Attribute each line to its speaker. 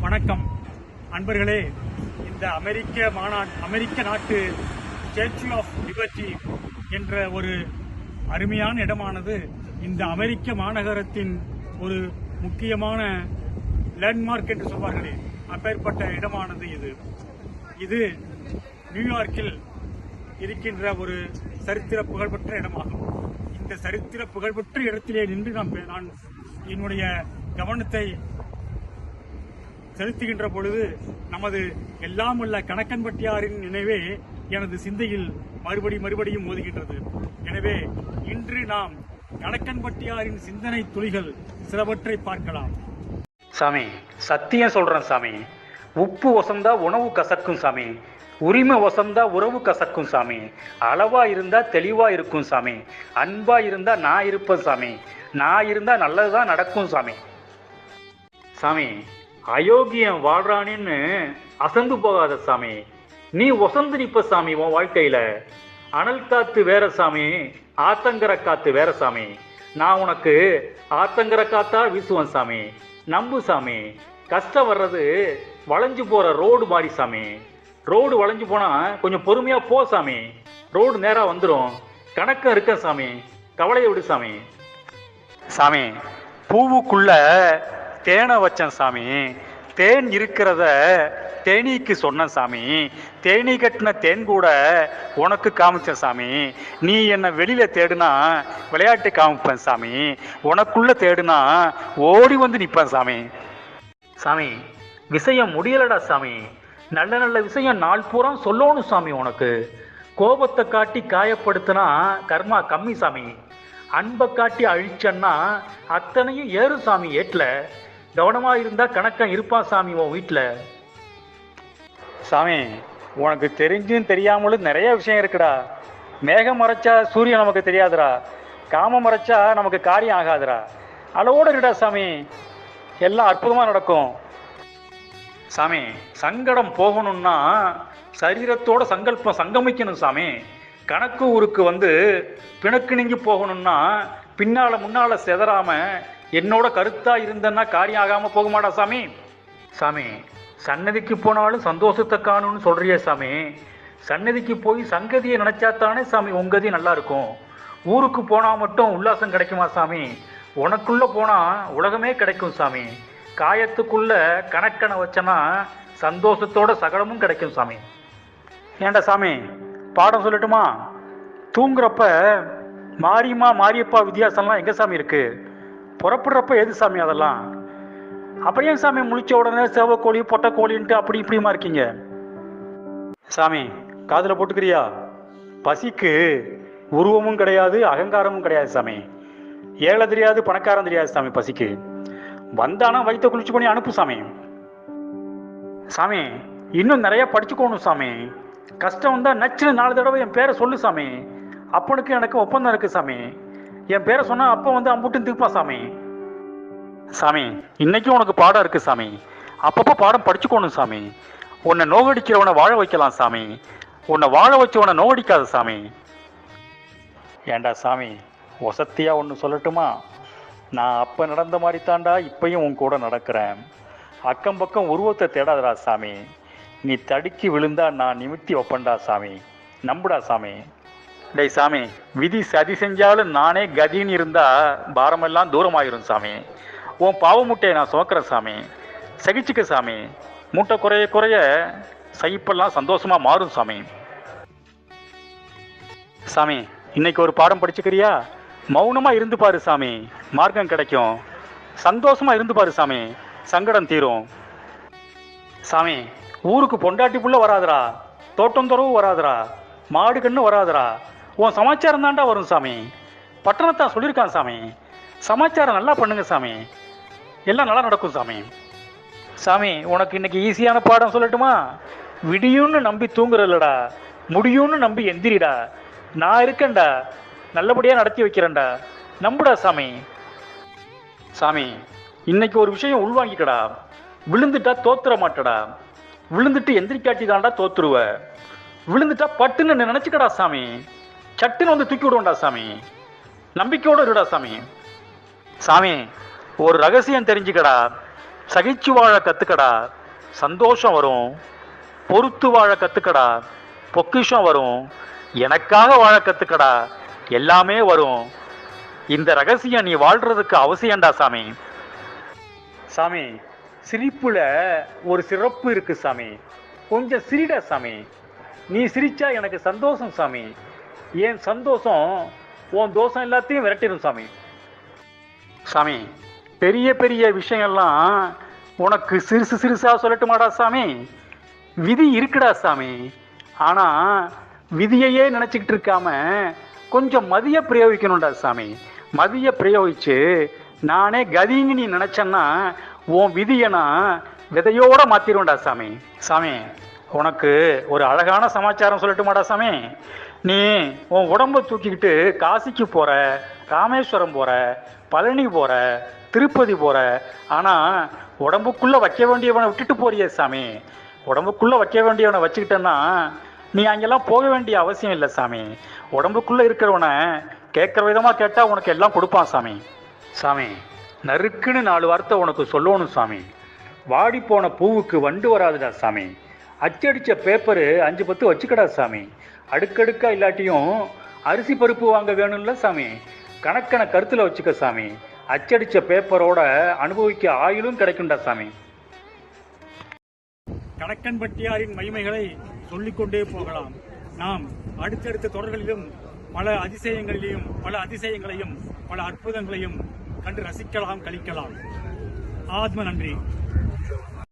Speaker 1: வணக்கம். அன்பர்களே இந்த அமெரிக்க மாநாட் அமெரிக்க நாட்டு ஸ்டேச்சு ஆஃப் லிபர்ட்டி என்ற ஒரு அருமையான இடமானது இந்த அமெரிக்க மாநகரத்தின் ஒரு முக்கியமான லேண்ட்மார்க் என்று சொல்வார்களே. அப்பேற்பட்ட இடமானது இது. இது நியூயார்க்கில் இருக்கின்ற ஒரு சரித்திர புகழ்பெற்ற இடமாகும். இந்த சரித்திர புகழ்பெற்ற இடத்திலே நின்று நாம் நான் என்னுடைய கவனத்தை செலுத்துகின்ற பொழுது நமது எல்லாம் உள்ள கணக்கன்பட்டியாரின் நினைவே எனது சிந்தையில் மறுபடி மறுபடியும் மோதுகின்றது. எனவே இன்று நாம் கணக்கன்பட்டியாரின் சிந்தனை துளிகள் சிலவற்றை பார்க்கலாம்.
Speaker 2: சாமி சத்தியம் சொல்றேன் சாமி. உப்பு வசந்தா உணவு கசக்கும் சாமி. உரிமை வசந்தா உறவு கசக்கும் சாமி. அளவா இருந்தா தெளிவா இருக்கும் சாமி. அன்பா இருந்தா நான் இருப்பேன் சாமி. நான் இருந்தா நல்லதுதான் நடக்கும் சாமி. சாமி அயோக்கியம் வாழ்றானேன்னு அசந்து போகாத சாமி. நீ ஒசந்து நிற்ப சாமி உன் வாழ்க்கையில. அனல் காத்து வேற சாமி ஆத்தங்கர காத்து வேற சாமி. நான் உனக்கு ஆத்தங்கர காத்தா வீசுவேன் சாமி. நம்பு சாமி. கஷ்டம் வர்றது வளைஞ்சு போற ரோடு மாதிரி சாமி. ரோடு வளைஞ்சு போனா கொஞ்சம் பொறுமையா போ சாமி. ரோடு நேரா வந்துடும் கணக்கம் இருக்க சாமி. கவலையை விடு சாமி. சாமி பூவுக்குள்ள தேனை வச்சேன் சாமி. தேன் இருக்கிறத தேனீக்கு சொன்னேன் சாமி. தேனீ கட்டின தேன் கூட உனக்கு காமிச்சேன் சாமி. நீ என்னை வெளியில தேடுனா விளையாட்டு காமிப்பேன் சாமி. உனக்குள்ள தேடுனா ஓடி வந்து நிற்பேன் சாமி. சாமி விஷயம் முடியலடா சாமி. நல்ல நல்ல விஷயம் நாள் பூரா சொல்லணும் சாமி உனக்கு. கோபத்தை காட்டி காயப்படுத்தினா கர்மா கம்மி சாமி. அன்பை காட்டி அழிச்சன்னா அத்தனையும் ஏறும் சாமி ஏட்டில். கவனமா இருந்தா கணக்கம் இருப்பான் சாமி உன் வீட்டில் சாமி உனக்கு தெரிஞ்சும் தெரியாமலும் நிறைய விஷயம் இருக்குடா. மேகம் மறைச்சா சூரியன் நமக்கு தெரியாதுடா. காமம் மறைச்சா நமக்கு காரியம் ஆகாதுடா. அளவோட இருடா சாமி. எல்லாம் அற்புதமாக நடக்கும். சாமி சங்கடம் போகணும்னா சரீரத்தோட சங்கல்பம் சங்கமிக்கணும் சாமி. கணக்கு ஊருக்கு வந்து பிணக்கு நீங்கி போகணும்னா பின்னால் முன்னால் செதறாமல் என்னோட கருத்தா இருந்தேன்னா காரியம் ஆகாம போக மாட்டா சாமி? சாமி சன்னதிக்கு போனாலும் சந்தோஷத்தை காணும்னு சொல்றியே சாமி. சன்னதிக்கு போய் சங்கதியை நினைச்சாத்தானே சாமி உங்கதி நல்லா இருக்கும். ஊருக்கு போனா மட்டும் உல்லாசம் கிடைக்குமா சாமி? உனக்குள்ள போனா உலகமே கிடைக்கும் சாமி. காயத்துக்குள்ள கணக்கனை வச்சனா சந்தோஷத்தோட சகலமும் கிடைக்கும் சாமி. ஏண்டா சாமி பாடம் சொல்லட்டுமா? தூங்குறப்ப மாரியம்மா மாரியப்பா வித்தியாசம்லாம் எங்கே சாமி இருக்குது புறப்படுறப்ப எது சாமி அதெல்லாம்? அப்புறம் ஏன் சாமி முழிச்ச உடனே செவக்கோழி பொட்டைக்கோழின்ட்டு அப்படி இப்படிமா இருக்கீங்க? சாமி காதில் போட்டுக்கிறியா? பசிக்கு உருவமும் கிடையாது அகங்காரமும் கிடையாது சாமி. ஏழை தெரியாது பணக்காரன் தெரியாது சாமி பசிக்கு. வந்தானா வயிற்ற குளிச்சு பண்ணி அனுப்பு சாமி. சாமி இன்னும் நிறைய படிச்சுக்கோணும் சாமி. கஷ்டம் தான் நச்சுன்னு நாலு தடவை என் பேரை சொல்லு சாமி. அப்பனுக்கு எனக்கு ஒப்பந்தம் இருக்கு சாமி. என் பேரை சொன்னா அப்போ வந்து அம்புட்டு திருப்பா சாமி. சாமி இன்னைக்கும் உனக்கு பாடம் இருக்கு சாமி. அப்பப்போ பாடம் படிச்சுக்கோணும் சாமி. உன்னை நோகடிக்கிறவனை வாழ வைக்கலாம் சாமி. உன்னை வாழ வச்சவனை நோகடிக்காத சாமி. ஏண்டா சாமி வசத்தியா ஒன்று சொல்லட்டுமா? நான் அப்போ நடந்த மாதிரி தாண்டா இப்பையும் உன் கூட நடக்கிறேன். அக்கம் பக்கம் உருவத்தை தேடாதடா சாமி. நீ தடுக்கி விழுந்தா நான் நிமித்தி வைப்பேன்டா சாமி. நம்புடா சாமி. டேய் சாமி விதி சதி செஞ்சாலும் நானே கதின்னு இருந்தால் பாரமெல்லாம் தூரமாயிரும் சாமி. உன் பாவ முட்டையை நான் சுமக்கிறேன் சாமி. சகிச்சுக்க சாமி. மூட்டை குறைய குறைய சகிப்பெல்லாம் சந்தோஷமாக மாறும் சாமி. சாமி இன்னைக்கு ஒரு பாடம் படிச்சுக்கிறியா? மௌனமாக இருந்து பாரு சாமி. மார்க்கம் கிடைக்கும். சந்தோஷமா இருந்து பாரு சாமி. சங்கடம் தீரும். சாமி ஊருக்கு பொண்டாட்டி புள்ள வராதுடா. தோட்டம் துறவு வராதுடா. மாடு கண்ணு வராதுடா. உன் சமாச்சாரம் தாண்டா வரும் சாமி. பட்டணத்தான் சொல்லியிருக்கான் சாமி. சமாச்சாரம் நல்லா பண்ணுங்க சாமி. எல்லாம் நல்லா நடக்கும் சாமி. சாமி உனக்கு இன்னைக்கு ஈஸியான பாடம் சொல்லட்டுமா? விடியும்னு நம்பி தூங்குறல்லடா. முடியும்னு நம்பி எந்திரிடா. நான் இருக்கேன்டா. நல்லபடியாக நடத்தி வைக்கிறேன்டா. நம்புடா சாமி. சாமி இன்னைக்கு ஒரு விஷயம் உள்வாங்கிக்கடா. விழுந்துட்டா தோத்துற மாட்டடா. விழுந்துட்டு எந்திரிக்காட்டி தாண்டா தோத்துருவ. விழுந்துட்டா பட்டுன்னு நினைச்சுக்கடா சாமி. சட்டுன்னு வந்து தூக்கி விடுவோம்டா சாமி. நம்பிக்கையோடு இருடா சாமி. சாமி ஒரு ரகசியம் தெரிஞ்சுக்கடா. சகிச்சு வாழ கற்றுக்கடா சந்தோஷம் வரும். பொறுத்து வாழ கற்றுக்கடா பொக்கிஷம் வரும். எனக்காக வாழ கற்றுக்கடா எல்லாமே வரும். இந்த ரகசியம் நீ வாழ்கிறதுக்கு அவசியம்டா சாமி. சாமி சிரிப்பில் ஒரு சிறப்பு இருக்குது சாமி. கொஞ்சம் சிரிடா சாமி. நீ சிரிச்சா எனக்கு சந்தோஷம் சாமி. என் சந்தோஷம்? உன் தோஷம் எல்லாத்தையும் விரட்டிடும் சாமி. சாமி பெரிய பெரிய விஷயம்லாம் உனக்கு சிறுசு சிறுசாக சொல்லட்டுமாடா சாமி? விதி இருக்குடா சாமி. ஆனால் விதியையே நினச்சிக்கிட்டு இருக்காம கொஞ்சம் மதிய பிரயோகிக்கணும்டா சாமி. மதிய பிரயோகித்து நானே கதின்னு நீ நினச்சேன்னா உன் விதியை நான் விதையோடு மாற்றிடுவேன்டா சாமி. சாமி உனக்கு ஒரு அழகான சமாச்சாரம் சொல்லட்டுமாடா சாமி. நீ உன் உடம்ப தூக்கிக்கிட்டு காசிக்கு போற ராமேஸ்வரம் போற பழனி போற திருப்பதி போற. ஆனா உடம்புக்குள்ள வைக்க வேண்டியவனை விட்டுட்டு போறியே சாமி. உடம்புக்குள்ள வைக்க வேண்டியவனை வச்சுக்கிட்டேன்னா நீ அங்கெல்லாம் போக வேண்டிய அவசியம் இல்லை சாமி. உடம்புக்குள்ள இருக்கிறவனை கேட்குற விதமா கேட்டா உனக்கு எல்லாம் கொடுப்பான் சாமி. சாமி நறுக்குன்னு நாலு வார்த்தை உனக்கு சொல்லணும் சாமி. வாடி போன பூவுக்கு வண்டு வராதுடா சாமி. அச்சடித்த பேப்பரு அஞ்சு பத்து வச்சுக்கடா சாமி. அடுக்கடுக்கா இல்லாட்டியும் அரிசி பருப்பு வாங்க வேணும்ல சாமி. கணக்கன கருத்தில் வச்சுக்க சாமி. அச்சடித்த பேப்பரோட அனுபவிக்க ஆயுளும் கிடைக்கும்டா சாமி.
Speaker 1: கணக்கன்பட்டியாரின் மகிமைகளை சொல்லிக்கொண்டே போகலாம். நாம் அடுத்தடுத்த தொடர்களிலும் பல அதிசயங்களிலும் பல அதிசயங்களையும் பல அற்புதங்களையும் கண்டு ரசிக்கலாம் கழிக்கலாம். ஆத்ம நன்றி.